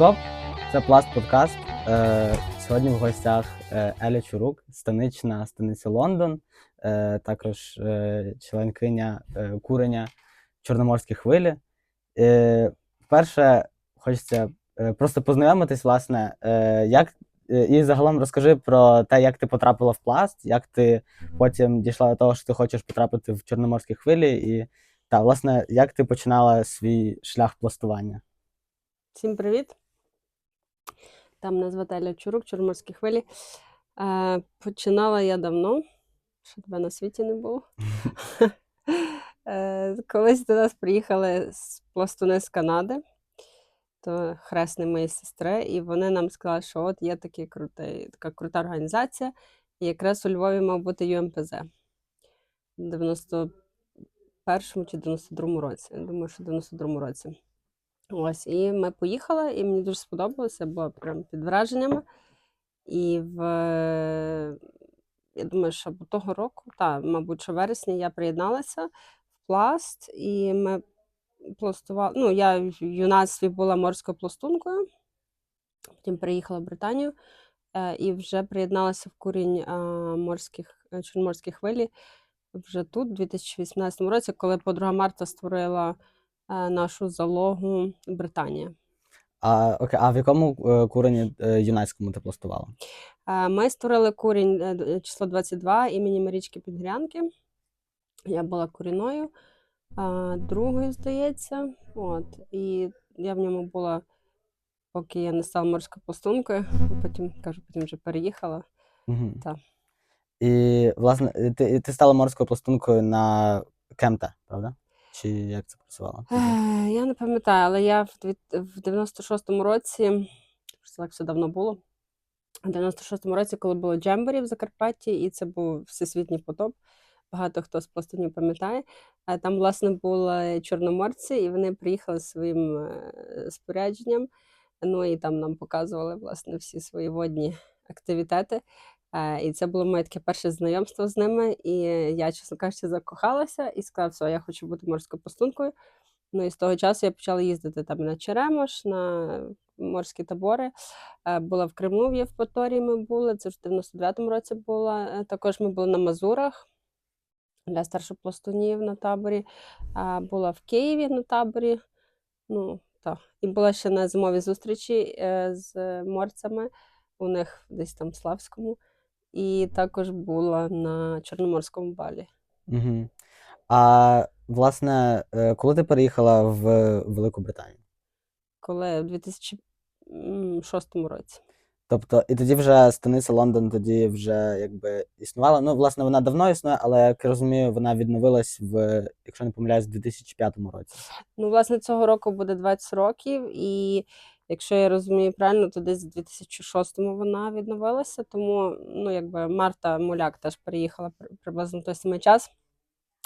Перископ це пласт подкаст. Е, сьогодні в гостях е, Еля Чурук, станична станиця Лондон, е, також е, членкиня е, курення Чорноморські хвилі. Е, вперше хочеться е, просто познайомитись, власне, е, як е, і загалом розкажи про те, як ти потрапила в пласт, як ти потім дійшла до того, що ти хочеш потрапити в Чорноморські хвилі, і та, власне, як ти починала свій шлях пластування? Всім привіт! Там мене звати Еля Чурук, Чорноморські хвилі. Е, починала я давно, що тебе на світі не було. Е, колись до нас приїхали з пластуни з Канади, то хресний моєї сестри, і вони нам сказали, що от є такий крутий, така крута організація, і якраз у Львові мав бути ЮМПЗ в 91-му чи 92-му році. Я думаю, що в 92-му році. Ось, і ми поїхали, і мені дуже сподобалося, бо прям під враженнями. І в, я думаю, що того року, та, мабуть, що вересні я приєдналася в пласт, і ми пластували. Ну, я в юнацтві була морською пластункою, потім приїхала в Британію е, і вже приєдналася в курінь е, морських, е, чорноморські хвилі вже тут, у 2018 році, коли подруга Марта створила е, нашу залогу Британія. А, окей, а в якому е, курені е, юнацькому ти пластувала? Е, Ми створили курінь е, число 22 імені Марічки Підгрянки. Я була куріною, другою, здається. От. І я в ньому була, поки я не стала морською пластункою, потім кажу, потім вже переїхала. Угу. Та. І, власне, е, ти, ти стала морською пластункою на Кемта, правда? Чи як це працювало? Е, Я не пам'ятаю, але я в 96-му році, це так все давно було. В 96-му році, коли було Джемборі в Закарпатті, і це був всесвітній потоп. Багато хто з пластунів пам'ятає. Е, Там, власне, були чорноморці, і вони приїхали своїм е, спорядженням. Ну і там нам показували власне всі свої водні активітети. Е, І це було моє таке перше знайомство з ними. І я, чесно кажучи, закохалася і сказала, все, я хочу бути морською пластункою. Ну і з того часу я почала їздити там на Черемош, на морські табори. Е, Була в Криму, в Євпаторії ми були, це в 99-му році була. Е, Також ми були на Мазурах для старшопластунів на таборі. Була в Києві на таборі. Ну, так. І була ще на зимовій зустрічі з морцями у них десь там в Славському. І також була на Чорноморському балі. Угу. А власне, е, коли ти переїхала в Велику Британію? коли в 2006 році. Тобто, і тоді вже станиця Лондон тоді вже якби існувала. Ну, власне, вона давно існує, але як я розумію, вона відновилась в, якщо не помиляюсь, в 2005 році. Ну, власне, цього року буде 20 років, і якщо я розумію правильно, то десь в 2006-му вона відновилася. Тому, ну, якби Марта Моляк теж переїхала при- приблизно той самий час.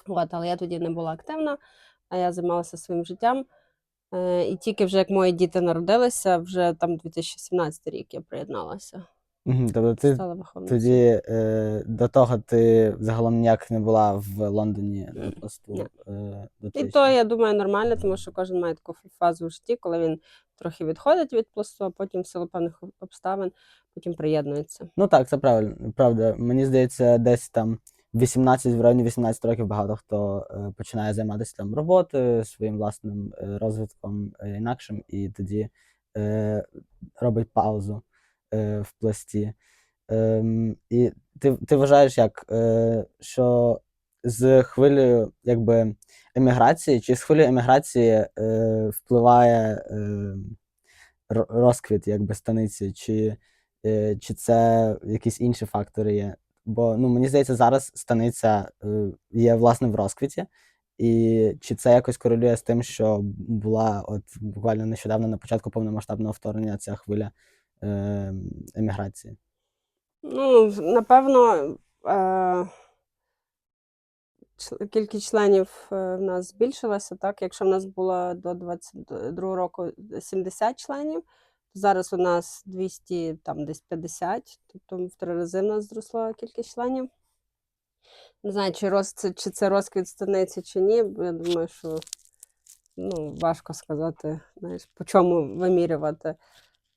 От, але я тоді не була активна, а я займалася своїм життям. Е, і тільки вже як мої діти народилися, вже там 2017 рік я приєдналася. Угу. Тобто ти Стала виховницею. тоді е, до того ти загалом ніяк не була в Лондоні на Ні. посту. Е, до І то, я думаю, нормально, тому що кожен має таку фазу в житті, коли він трохи відходить від пласту, а потім в силу певних обставин потім приєднується. Ну так, це правильно. Правда. Мені здається, десь там 18, в районі 18 років багато хто е, починає займатися там роботою, своїм власним е, розвитком е, інакшим, і тоді е, робить паузу е, в пласті. Ем, і ти, ти вважаєш, як, е, що з хвилею якби, еміграції, чи з хвилею еміграції е, впливає е, розквіт якби, станиці, чи, е, чи це якісь інші фактори є? Бо ну, мені здається, зараз станиця е, є власне в розквіті. І чи це якось корелює з тим, що була от буквально нещодавно на початку повномасштабного вторгнення ця хвиля е, еміграції? Ну, напевно, е, кількість членів е, в нас збільшилася, так? Якщо в нас було до 22 року 70 членів, то зараз у нас 200, там десь 50, тобто в три рази в нас зросла кількість членів. Не знаю, чи, роз, чи це розквіт станиці, чи ні. Я думаю, що ну, важко сказати, знаєш, по чому вимірювати.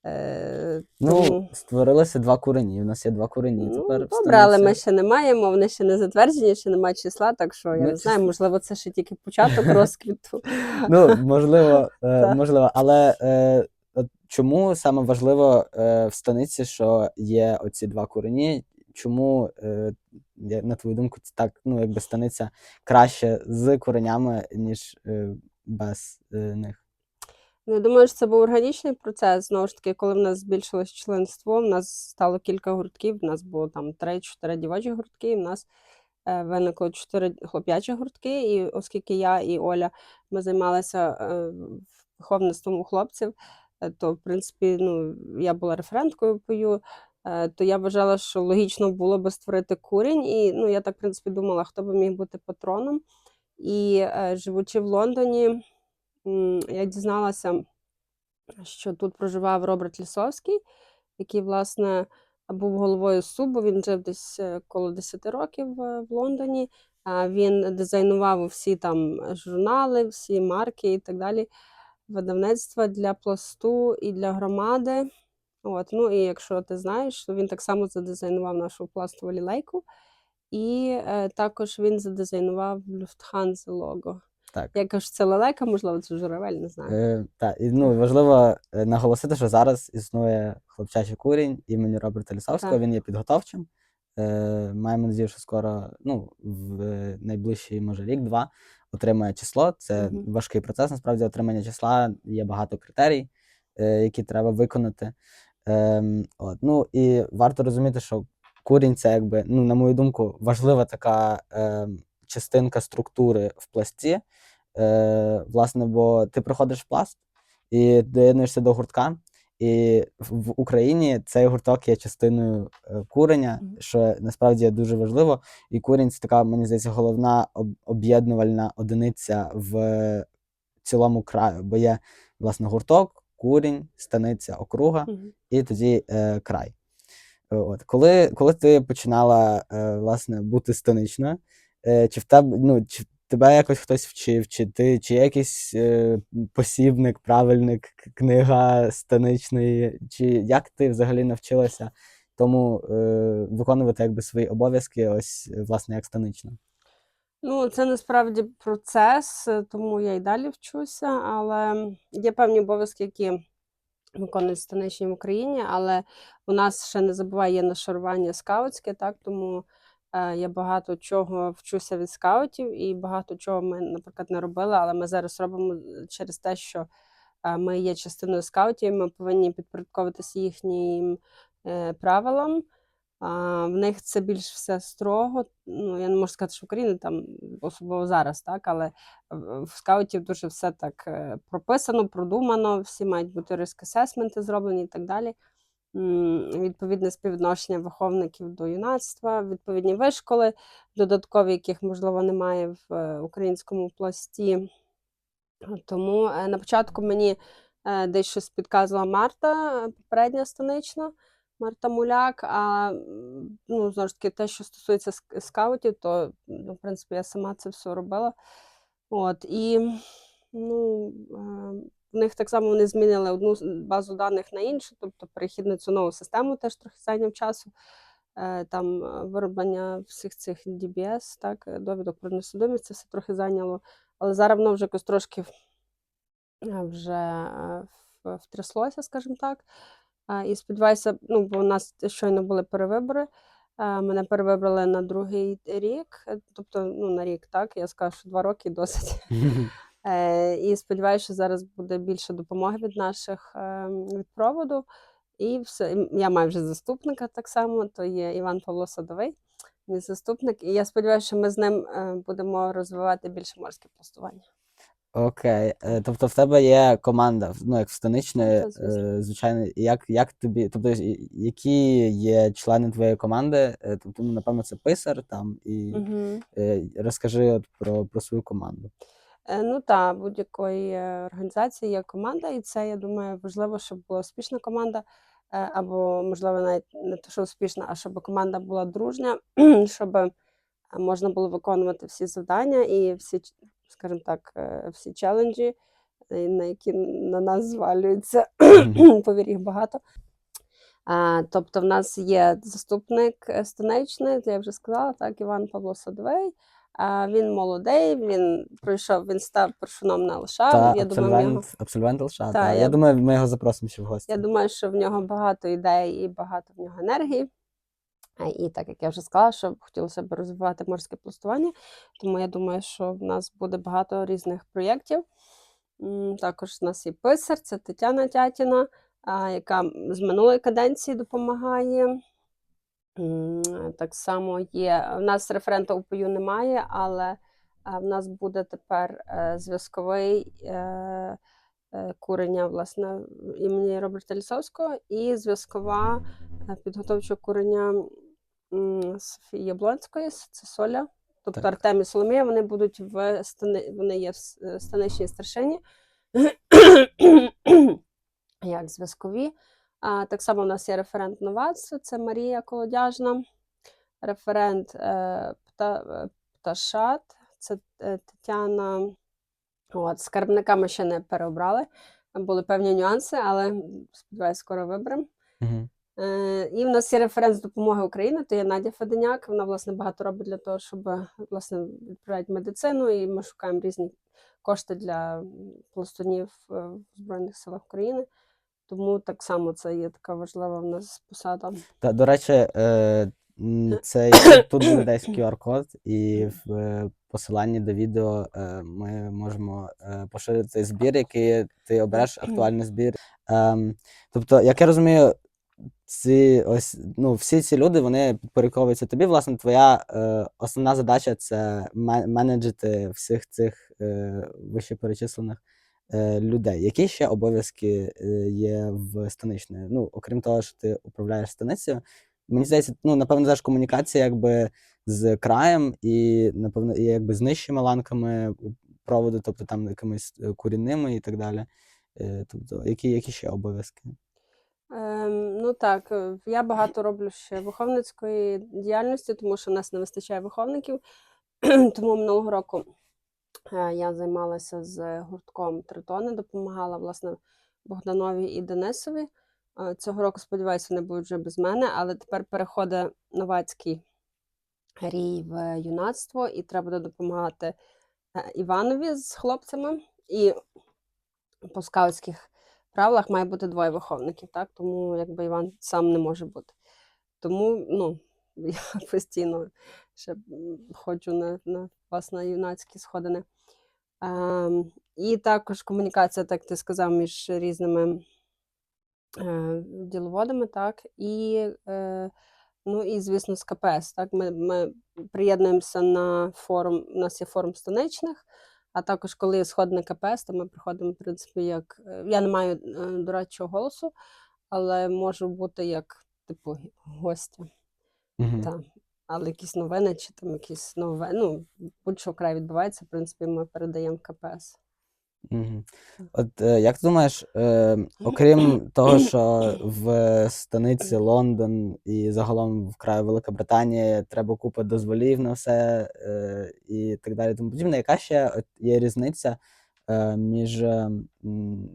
Е, Ну, тому- створилося два курені. У нас є два курені. Ну, Тепер добре, але ми ще не маємо, вони ще не затверджені, ще немає числа, так що я Ну, не знаю, можливо, це ще тільки початок розквіту. Ну, можливо, е, Так. можливо, але е, от чому саме важливо е, в станиці, що є оці два курені? Чому, е, я- на твою думку, це так, ну, якби станиця краще з коренями, ніж е, без е, них? Ну, я думаю, що це був органічний процес. Знову ж таки, коли в нас збільшилось членство, в нас стало кілька гуртків, в нас було там 3-4 дівочі гуртки, і в нас е, виникло 4 хлоп'ячі гуртки. І оскільки я і Оля ми займалися е, виховництвом у хлопців, е, то в принципі ну, я була референткою пою, то я вважала, що логічно було би створити курінь. І ну, я так, в принципі, думала, хто би міг бути патроном. І живучи в Лондоні, я дізналася, що тут проживав Роберт Лісовський, який, власне, був головою Субу. Він жив десь е, коло 10 років е, в Лондоні. Він дизайнував всі там журнали, всі марки і так далі, видавництва для пласту і для громади. От, ну і якщо ти знаєш, то він так само задизайнував нашу пластову лілейку. І е, також він задизайнував Lufthansa лого. Так. Я кажу, це лелека, можливо, це журавель, не знаю. Е, так, і ну, важливо е, наголосити, що зараз існує хлопчачий курінь імені Роберта Лісовського. Так. Він є підготовчим. Е, маємо надію, що скоро, ну, в найближчий, може, рік-два отримає число. Це Мгм. важкий процес. Насправді, отримання числа є багато критерій, е, які треба виконати. Ем, от. Ну і варто розуміти, що курінь це якби, ну, на мою думку, важлива така ем, частинка структури в пласті. Е, власне, бо ти приходиш в пласт і доєднуєшся до гуртка. І в Україні цей гурток є частиною е, куреня, Мгм. що насправді є дуже важливо. І курінь це така, мені здається, головна об'єднувальна одиниця в цілому краю, бо є власне гурток, курінь, станиця, округа і тоді е, край. От. Коли, коли ти починала е, власне, бути станичною, чи в тебе, ну, чи тебе якось хтось вчив, чи ти, чи якийсь е, посібник, правильник, книга станичної, чи як ти взагалі навчилася тому е, виконувати якби свої обов'язки, ось е, власне як станична? Ну, це насправді процес, е, тому я й далі вчуся, але є певні обов'язки, які виконують станичні в Україні, але у нас ще не забуває є нашарування скаутське, так тому е, я багато чого вчуся від скаутів, і багато чого ми, наприклад, не робили, але ми зараз робимо е, через те, що е, ми є частиною скаутів, ми повинні підпорядковуватися їхнім е, правилам. В них це більш все строго. Ну, я не можу сказати, що в Україні там особливо зараз, так, але в скаутів дуже все так е, прописано, продумано, всі мають бути риск-асесменти зроблені і так далі. Відповідне співвідношення виховників до юнацтва, відповідні вишколи, додаткові, яких, можливо, немає в е, українському пласті. Тому е, на початку мені е, десь щось підказувала Марта, попередня станична. Марта Муляк, а ну, знову ж таки, те, що стосується скаутів, то ну, в принципі я сама це все робила. От, і ну, е, в них так само вони змінили одну базу даних на іншу, тобто перехід цю нову систему теж трохи зайняв часу. Е, Там е, вироблення всіх цих DBS, так, е, довідок про несудимість, це все трохи зайняло. Але зараз воно вже трошки вже втряслося, скажімо так. І сподіваюся, ну, бо у нас щойно були перевибори. Мене перевибрали на другий рік, тобто ну, на рік, так. Я скажу, що два роки досить. Е, І сподіваюся, що зараз буде більше допомоги від наших е, від проводу. І все. Я маю вже заступника так само, то є Іван Павло Садовий, мій заступник. І я сподіваюся, що ми з ним е, будемо розвивати більше морське пластування. Окей, тобто в тебе є команда, ну як в станичної, Так, е, звичайно, як, як тобі, тобто які є члени твоєї команди? Тобто, ну, напевно, це писар там і Угу. розкажи от про, про свою команду. Е, Ну так, будь-якої е, організації є команда, і це, я думаю, важливо, щоб була успішна команда, е, або, можливо, навіть не те, що успішна, а щоб команда була дружня, щоб можна було виконувати всі завдання і всі, скажімо так, всі челенджі на які на нас звалюються. Повір, їх багато. А, тобто, в нас є заступник станичний, я вже сказала, так, Іван Павло Садовий. А, він молодий, він пройшов, він став першуном на ЛША. Та я думаю, в нього абсолвент, ЛША. Та, Та, я- Я думаю, ми його запросимо ще в гості. Я думаю, що в нього багато ідей і багато в нього енергії. І так як я вже сказала, що хотілося б розвивати морське пластування, тому я думаю, що в нас буде багато різних проєктів. Також в нас є писар, це Тетяна Тятіна, яка з минулої каденції допомагає. Так само є. У нас референта УПЮ немає, але в нас буде тепер е, зв'язковий е, е, курення власне імені Роберта Лісовського і зв'язкова е, підготовчого курення Софії Яблонської, це Соля. Тобто Так. Артем і Соломія, вони будуть в стани, вони є в е, станичній старшині, як зв'язкові. А, так само у нас є референт новацтва, це Марія Колодяжна, референт е, пта, е, Пташат, це е, Тетяна. От, скарбника ми ще не переобрали. Там були певні нюанси, але сподіваюся, скоро виберемо. Мгм. Е, і в нас є референт з допомоги України, то є Надя Феденяк. Вона власне багато робить для того, щоб власне відправляти медицину, і ми шукаємо різні кошти для пластунів в Збройних силах України. Тому так само це є така важлива в нас посада. Та, до речі, е, м, цей тут буде десь QR-код, і в е, посиланні до відео е, ми можемо поширити цей збір, який ти обереш, актуальний збір. Ем, тобто, як я розумію, ці ось ну, всі ці люди вони підпорядковуються тобі. Власне, твоя е, основна задача це менеджити всіх цих е, вищеперечислених е, людей. Які ще обов'язки е, є в станичної? Ну, окрім того, що ти управляєш станицею, мені здається, ну, напевно, теж комунікація якби з краєм і, напевно, і якби з нижчими ланками проводу, тобто там якимись е, курінними і так далі. Е, Тобто, які, які ще обов'язки? Ем, ну так, е, я багато роблю ще виховницької діяльності, тому що в нас не вистачає виховників. Тому минулого року е, я займалася з гуртком Тритони, допомагала власне Богданові і Денисові. Е, Цього року, сподіваюся, вони будуть вже без мене, але тепер переходить новацький рій в юнацтво, і треба буде допомагати е, Іванові з хлопцями. І по скаутських правилах має бути двоє виховників, так? Тому якби Іван сам не може бути. Тому ну, я постійно ще ходжу на, на, власне, юнацькі сходини. Ем, і також комунікація, так ти сказав, між різними е, діловодами, так, і, е, ну, і, звісно, з КПС. Так, ми, ми приєднуємося на форум, у нас є форум станичних, а також, коли є сход КПС, то ми приходимо, в принципі, як. е, Я не маю е, дорадчого голосу, але можу бути як, типу, гостя. Мгм. Та. Але якісь новини чи там якісь нове, ну, будь-що вкрай відбувається, в принципі, ми передаємо КПС. Мгм. От е, як ти думаєш, е, окрім того, що в станиці Лондон і загалом в краю Велика Британія треба купа дозволів на все е, і так далі, тому подібне, яка ще от є різниця е, між е, м,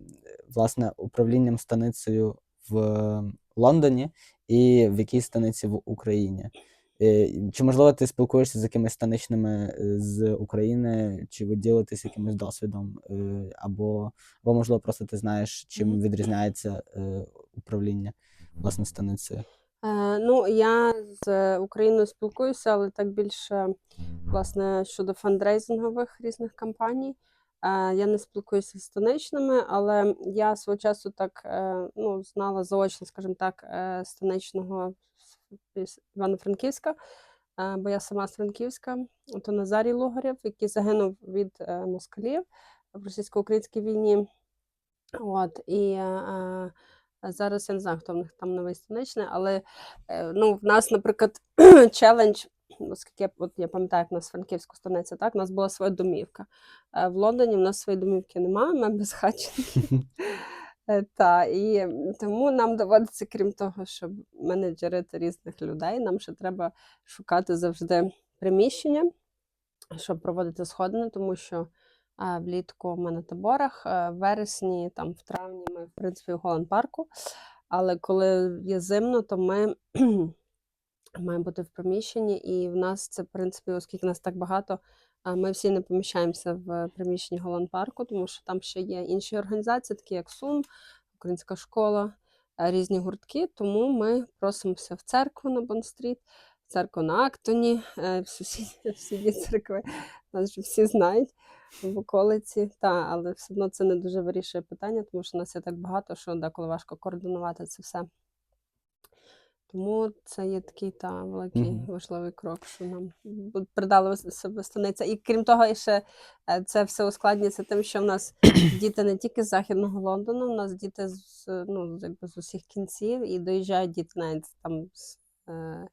власне управлінням станицею в Лондоні і в якій станиці в Україні? Е, Чи можливо ти спілкуєшся з якимись станичними е, з України, чи ви ділитесь якимось досвідом, е, або, або можливо просто ти знаєш, чим відрізняється е, управління власне станицею? Е, ну, я з Україною спілкуюся, але так більше власне щодо фандрейзингових різних кампаній. Е, я не спілкуюся з станичними, але я свого часу так е, ну, знала заочно, скажімо так, станичного Івано-Франківська, е, бо я сама з Франківська, то Назарій Лугарєв, який загинув від москалів в російсько-українській війні. От, і зараз я не знаю, хто в них там новий станичний, але ну, в нас, наприклад, челендж, оскільки я, от, я пам'ятаю, як в нас Франківську станиця, так, у нас була своя домівка. Е, в Лондоні в нас своєї домівки немає, ми безхатченки. Е, Та, і тому нам доводиться, крім того, щоб менеджерити різних людей, нам ще треба шукати завжди приміщення, щоб проводити сходини, тому що А влітку ми на таборах, е, в вересні, там в травні ми, в принципі, в Голланд парку. Але коли є зимно, то ми маємо бути в приміщенні, і в нас це, в принципі, оскільки нас так багато, ми всі не поміщаємося в приміщенні Голланд парку, тому що там ще є інші організації, такі як СУМ, Українська школа, е, різні гуртки. Тому ми просимося в церкву на Бонстріт, в церкву на Актоні, е, в сусідні всі ті церкви. Нас вже всі знають в околиці. Та, але все одно це не дуже вирішує питання, тому що нас є так багато, що деколи важко координувати це все. Тому це є такий та великий Мгм. важливий крок, що нам придали себе станиця. І крім того, і ще е, це все ускладнюється тим, що в нас діти не тільки з Західного Лондону, в нас діти з, ну, з- якби з усіх кінців, і доїжджають діти навіть там з е,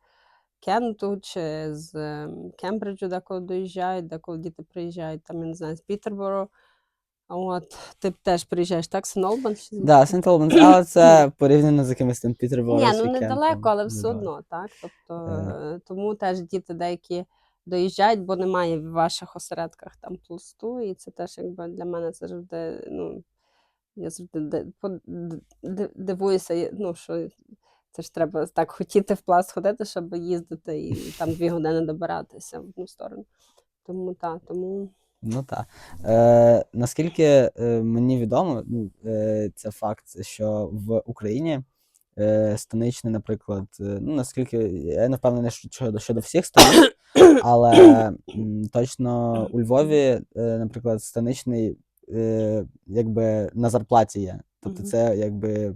Кенту чи з е, Кембриджу, деколи доїжджають, деколи діти приїжджають там, я не знаю, з Пітерборо. От, ти теж приїжджаєш, так, Сен-Олбан? Да, Сент Олбанс, але це порівняно з якимось там Пітербором. Ні, ну недалеко, але все одно, так. Тобто, Е. е, тому теж діти деякі доїжджають, бо немає в ваших осередках там пласту, і це теж якби для мене це завжди, ну, я завжди дивуюся, ну, що це ж треба так хотіти в пласт ходити, щоб їздити і там дві години добиратися в одну сторону. Тому так, тому. Ну так. Е, наскільки е, мені відомо, ну, е, це факт, що в Україні е, станичний, наприклад, е, ну наскільки я не впевнений що- щодо, щодо всіх станиць, але м, точно у Львові, е, наприклад, станичний е, якби на зарплаті є. Тобто це якби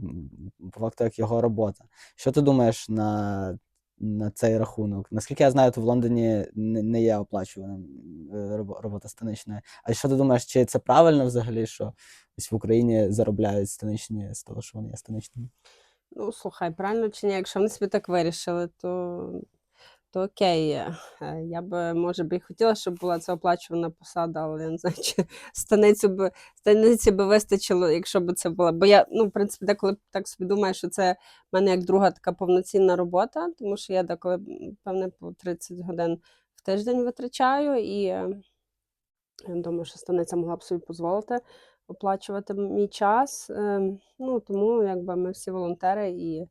по факту як його робота. Що ти думаєш на, на цей рахунок? Наскільки я знаю, то в Лондоні не, є оплачуваним е, робота станична. А що ти думаєш, чи це правильно взагалі, що ось в Україні заробляють станичні з того, що вони є станичними? Ну, слухай, правильно чи ні? Якщо вони собі так вирішили, то, то окей. Е, Я би, може би, і хотіла, щоб була це оплачувана посада, але я не знаю, чи станицю би, станиці би вистачило, якщо б це була. Бо я, ну, в принципі, деколи так собі думаю, що це в мене як друга така повноцінна робота, тому що я деколи, певне, по 30 годин в тиждень витрачаю, і е, я думаю, що станиця могла б собі дозволити оплачувати мій час. Ем, Ну, тому якби ми всі волонтери і е,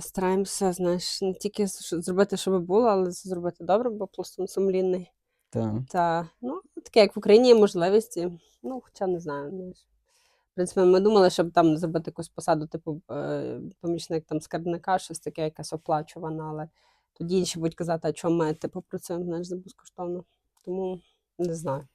стараємося, знаєш, не тільки зробити, щоб було, але зробити добре, бо пластун сумлінний. Так. Та, ну, таке, як в Україні є можливості. Ну, хоча не знаю. знаєш. В принципі, ми думали, щоб там зробити якусь посаду, типу е, помічник там скарбника, щось таке, якась оплачувана, але тоді інші будуть казати, а чому ми типу працюємо знаєш, за безкоштовно. Тому не знаю.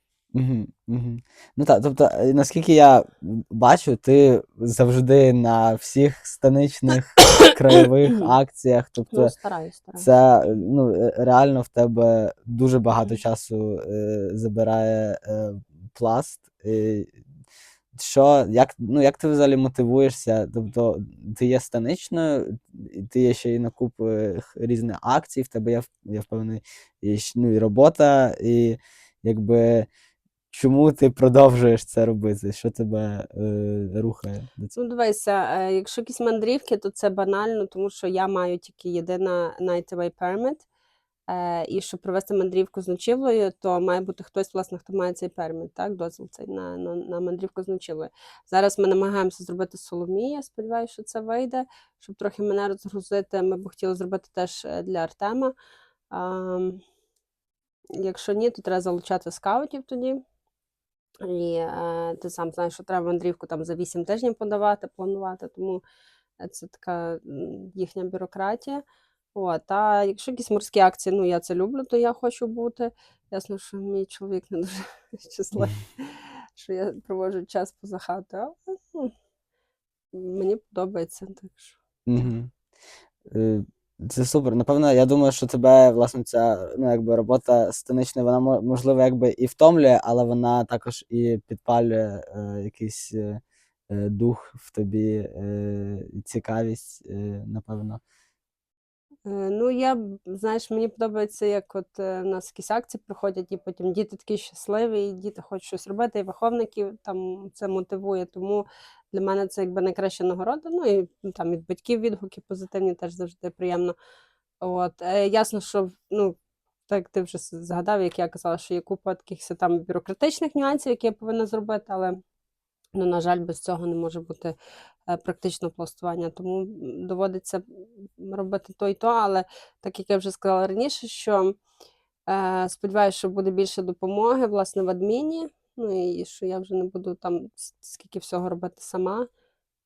Ну так, тобто, е, наскільки я бачу, ти завжди на всіх станичних краєвих акціях. Тобто, Ну, стараюсь, стараюсь. Це е, ну, е, реально в тебе дуже багато часу е, забирає е, пласт. Е, що, як, ну, як ти взагалі мотивуєшся? Тобто, ти є станичною, і ти є ще й на купи різних акцій, в тебе є, я впевнений, і, щ- ну, і робота, і якби чому ти продовжуєш це робити? Що тебе е, рухає до цього? Ну, дивися, е, якщо якісь мандрівки, то це банально, тому що я маю тільки єдина night away permit. Е, і щоб провести мандрівку з ночівлею, то має бути хтось, власне, хто має цей перміт, так, дозвіл цей на, на, на мандрівку з ночівлею. Зараз ми намагаємося зробити Соломія. Сподіваюся, що це вийде, щоб трохи мене розгрузити. Ми б хотіли зробити теж е, для Артема. А, якщо ні, то треба залучати скаутів тоді. І е, ти сам знаєш, що треба мандрівку там за 8 тижнів подавати, планувати, тому е, це така їхня бюрократія. От, а якщо якісь морські акції, ну я це люблю, то я хочу бути. Ясно, що мій чоловік не дуже щасливий, що я проводжу час поза хатою, але ну, мені подобається. Так що. Угу. Це супер. Напевно, я думаю, що тебе, власне, ця ну, якби робота станична, вона можливо якби і втомлює, але вона також і підпалює е, якийсь е, е, дух в тобі, е, цікавість, е, напевно. Е, Ну, я, знаєш, мені подобається, як от е, нас якісь акції проходять, і потім діти такі щасливі, і діти хочуть щось робити, і виховників там це мотивує. Тому для мене це якби найкраща нагорода. Ну і ну, там від батьків відгуки позитивні теж завжди приємно. От, е, ясно, що ну, так ти вже згадав, як я казала, що є купа таких там бюрократичних нюансів, які я повинна зробити, але ну, на жаль, без цього не може бути е, практично пластування. Тому доводиться робити то і то, але так як я вже сказала раніше, що е, сподіваюся, що буде більше допомоги власне в адміні. Ну і що я вже не буду там скільки всього робити сама.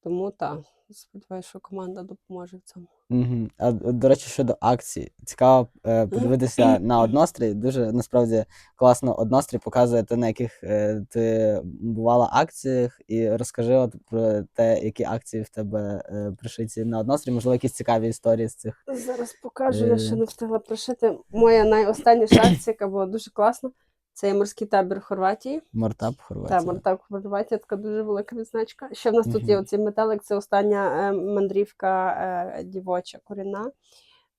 Тому так, сподіваюся, що команда допоможе в цьому. Угу. А до речі, щодо акцій, цікаво е, подивитися на однострій. Дуже насправді класно однострій показує те, на яких е, ти бувала акціях, і розкажи от про те, які акції в тебе е, пришиті на однострій, можливо, якісь цікаві історії з цих. Зараз покажу, я ще Е. не встигла пришити. Моя найостанніша акція, яка була дуже класна. Це є морський табір в Хорватії. Мортап Та, Хорватія. Мортак в Хорватії така дуже велика відзначка. Ще в нас тут є оцей метелик, це остання е, мандрівка е, дівоча корінна.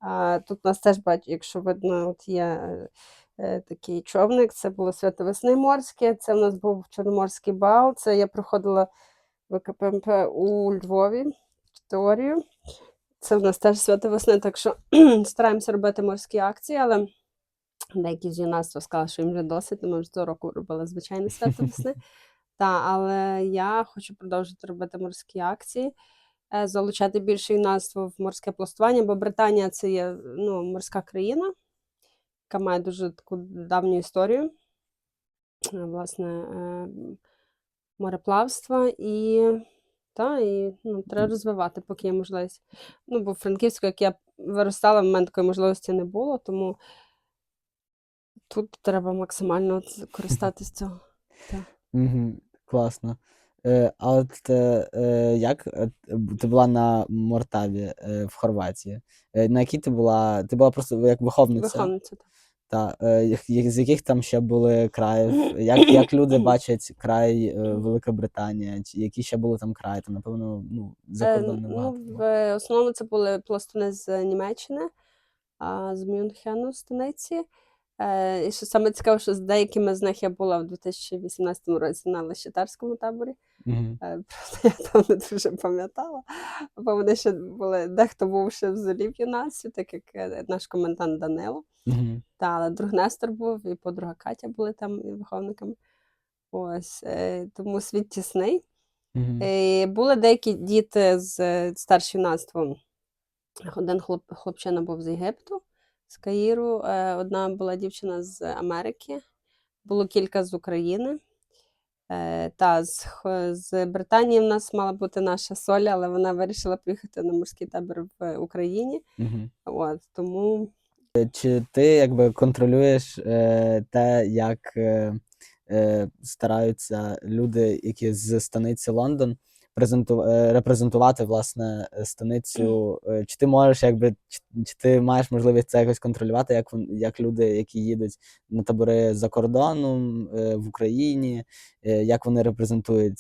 А, тут у нас теж бачу, якщо видно, от є е, такий човник, це було Свято-Весни Морське, це в нас був Чорноморський бал. Це я проходила в КПМП у Львові теорію. Це в нас теж свято весни, так що стараємося робити морські акції, але деякі з юнацтва сказали, що їм вже досить, тому вже цього року робили звичайне свято весни. Та, але я хочу продовжити робити морські акції, е, залучати більше юнацтва в морське пластування, бо Британія це є ну, морська країна, яка має дуже таку давню історію. е, Власне, е, мореплавства і, та, і ну, треба розвивати, поки є можливість. Ну, бо в Франківську, як я виростала, в мене такої можливості не було, тому тут треба максимально от користатись цього. Угу. Класно. Е, а от е, е, як ти була на Мортаві е, в Хорватії? Е, на якій ти була? Ти була просто як виховниця? Виховниця. так. Та, е, з яких там ще були країв? Як, як люди бачать край е, Велика Британія? Чи які ще були там краї? Там, напевно, ну, за Е, ну, в основному це були пластуни з Німеччини, а, з Мюнхену, станиці. Е, і що саме цікаво, що з деякими з них я була в 2018 році на Лещатарському таборі. Мгм. Е, Просто я там не дуже пам'ятала, бо вони ще були, дехто був ще в золі в так як е, наш комендант Данило. Мгм. Та, але друг Нестор був, і подруга Катя були там і виховниками. Ось, е, тому світ тісний. Мгм. Е, Були деякі діти з е, старшим юнацтвом. Один хлоп, хлопчина був з Єгипту, з Каїру, е, одна була дівчина з Америки, було кілька з України. Е, Та з, з Британії в нас мала бути наша Соля, але вона вирішила поїхати на морський табір в Україні. Мгм. От, тому Чи ти якби контролюєш е, те, як е, е, стараються люди, які з станиці Лондон, презенту, е, репрезентувати власне е, станицю? Е, Чи ти можеш, якби, чи, чи ти маєш можливість це якось контролювати, як, як люди, які їдуть на табори за кордоном в Україні, як вони репрезентують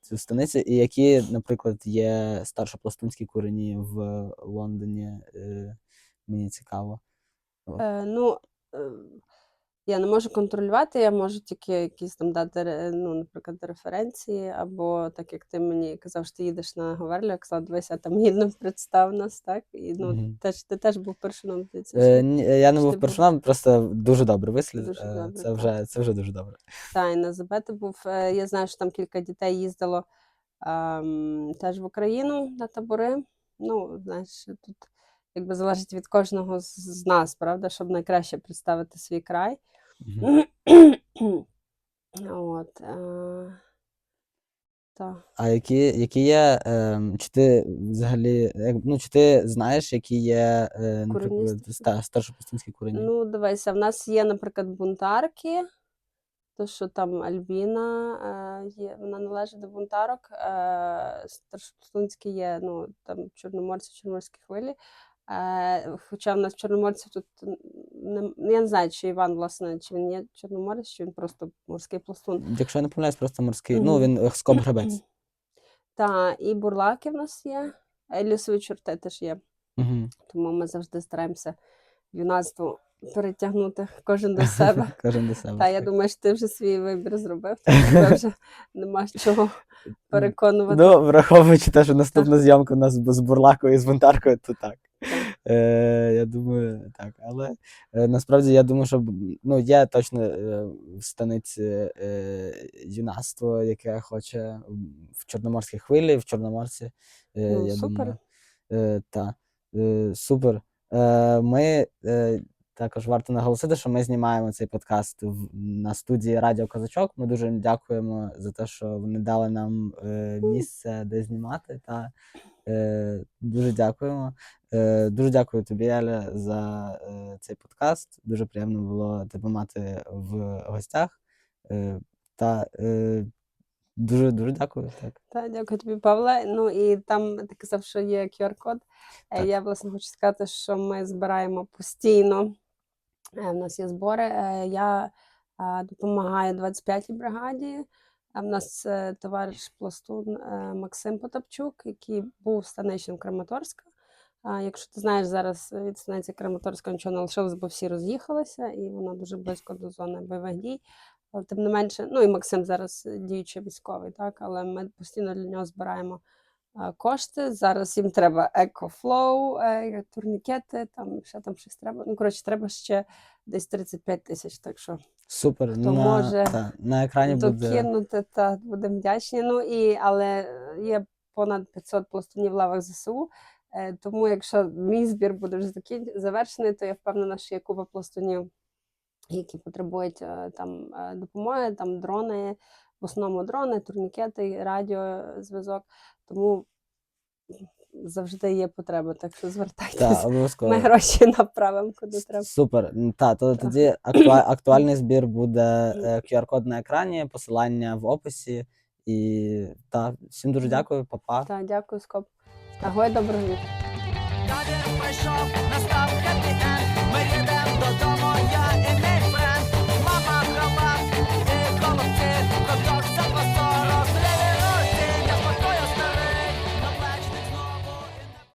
цю станицю, і які, наприклад, є старшопластунські корені в Лондоні? Мені цікаво. Е, ну, я не можу контролювати, я можу тільки якісь там дати, ну, наприклад, референції, або так як ти мені казав, що ти їдеш на Говерлю, я казала, дивися, там гідно представ нас, так? І ну, Мгм. теж, ти теж був першоном. Е, ні, я не був ти був? першоном, просто дуже добре вислід. Дуже е, добре, Це так. вже, це вже дуже добре. Та, і на ЗБ ти був. Е, Я знаю, що там кілька дітей їздило ем, теж в Україну на табори. Ну, знаєш, тут якби залежить від кожного з, нас, правда, щоб найкраще представити свій край. Мгм. От. Е, та. А які, які є, ем, чи ти взагалі, як, ну, чи ти знаєш, які є, е, наприклад, ста, старшопластунські корені? Ну, дивися, в нас є, наприклад, бунтарки, то що там Альбіна е, є, вона належить до бунтарок. Е, Старшопластунські є, ну, там чорноморці, чорноморські хвилі. Е, хоча в нас чорноморців тут не, я не знаю, чи Іван, власне, чи він є чорноморець, чи він просто морський пластун. Якщо я не помиляюсь, просто морський, ну, він е, скоб гребець. Та, і бурлаки в нас є, е, лісові чорти теж є. Угу. Тому ми завжди стараємося юнацтво перетягнути кожен до себе. Кожен до себе. Та я думаю, що ти вже свій вибір зробив, тому вже нема чого переконувати. Ну, враховуючи те, що наступна зйомка у нас з бурлакою і з бунтаркою, то так. Е, я думаю, так. Але е, насправді я думаю, що ну, є точно е, е, юнацтво, яке хоче в Чорноморській хвилі, в Чорноморці. Е, Ну, я супер. думаю, е, та, е, супер. Е, ми е, також варто наголосити, що ми знімаємо цей подкаст на студії Радіо Козачок. Ми дуже їм дякуємо за те, що вони дали нам е, місце, де знімати. Та, е, дуже дякуємо. Е, дуже дякую тобі, Аля, за е, цей подкаст. Дуже приємно було тебе мати в гостях. Е, та дуже дуже дякую. Так. Та, дякую тобі, Павле. Ну і там ти казав, що є QR-код. Я власне хочу сказати, що ми збираємо постійно. У нас є збори. Я допомагаю 25-й бригаді. А в нас товариш пластун Максим Потапчук, який був станичним Краматорська. Якщо ти знаєш, зараз від станиці Краматорська нічого не лишилось, бо всі роз'їхалися, і вона дуже близько до зони бойових дій. Але тим не менше, ну і Максим зараз е, діючий військовий, так, але ми постійно для нього збираємо е, кошти. Зараз їм треба екофлоу, е, турнікети, там ще там щось треба. Ну, коротше, треба ще десь 35 тисяч. Так що Супер. Хто на, може та, на екрані буде. докинути, та будемо вдячні. Ну і але е, є понад 500 пластунів в лавах ЗСУ. Е, Тому, якщо мій збір буде вже завершений, то я впевнена, що є купа пластунів, які потребують е, там е, допомоги, там дрони, в основному дрони, турнікети, радіозв'язок. Тому завжди є потреба, так що звертайтеся. Ми гроші направимо куди треба. Супер. Та, то тоді актуа- актуальний збір буде QR-код на екрані, посилання в описі. І та, всім дуже дякую, па-па. Так, дякую, Скоп. Агой, добрий. Табір пішов настав